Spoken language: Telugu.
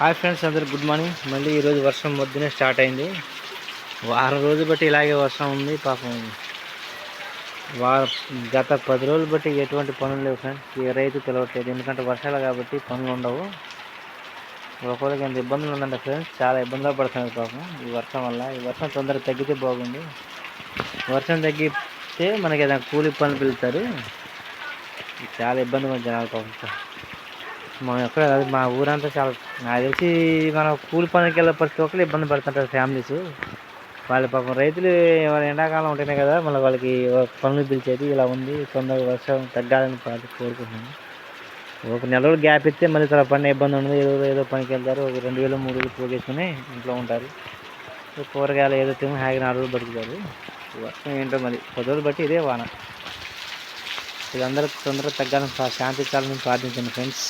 హాయ్ ఫ్రెండ్స్ అందరు గుడ్ మార్నింగ్. మళ్ళీ ఈరోజు వర్షం మొద్దునే స్టార్ట్ అయింది. వారం రోజులు బట్టి ఇలాగే వర్షం ఉంది పాపం వార గత పది రోజులు బట్టి ఎటువంటి పనులు లేవు ఫ్రెండ్స్. ఏ రైతు తెలవట్లేదు ఎందుకంటే వర్షాలు కాబట్టి పనులు ఉండవు. ఒకరికి ఎంత ఇబ్బందులు ఉందంటే ఫ్రెండ్స్ చాలా ఇబ్బందులు పడుతున్నారు పాపం ఈ వర్షం వల్ల. ఈ వర్షం తొందరగా తగ్గితే బాగుంది వర్షం తగ్గితే మనకి ఏదైనా కూలి పనులు పిలుస్తారు. చాలా ఇబ్బందిగా జనాలు పాపం. మనం ఎక్కడ కాదు మా ఊరంతా చాలా నాకు తెలిసి మనం కూలి పనికి వెళ్ళే ప్రతి ఒక్కరు ఇబ్బంది పడుతుంటారు ఫ్యామిలీస్. వాళ్ళ పాపం రైతులు ఎండాకాలం ఉంటేనే కదా మళ్ళీ వాళ్ళకి పనులు పిలిచేది ఇలా ఉంది తొందరగా వర్షం తగ్గాలని పాటు కోరుకుంటున్నాను ఒక నెల రోజులు గ్యాప్ ఇస్తే మళ్ళీ తర్వాత పని ఇబ్బంది ఉండదు. ఏదో ఏదో పనికి వెళ్తారు ఒక రెండు వేలు మూడు వేలు పోగేసుకుని ఇంట్లో ఉంటారు. కూరగాయలు ఏదో తిని హాయిగా నాలుగు రోజులు బతుకుతారు. వర్షం ఏంటో మరి పది రోజులు బట్టి ఇదే వాన. ఇదందరూ తొందరగా తగ్గాలని శాంతి చాలని ప్రార్థించండి ఫ్రెండ్స్.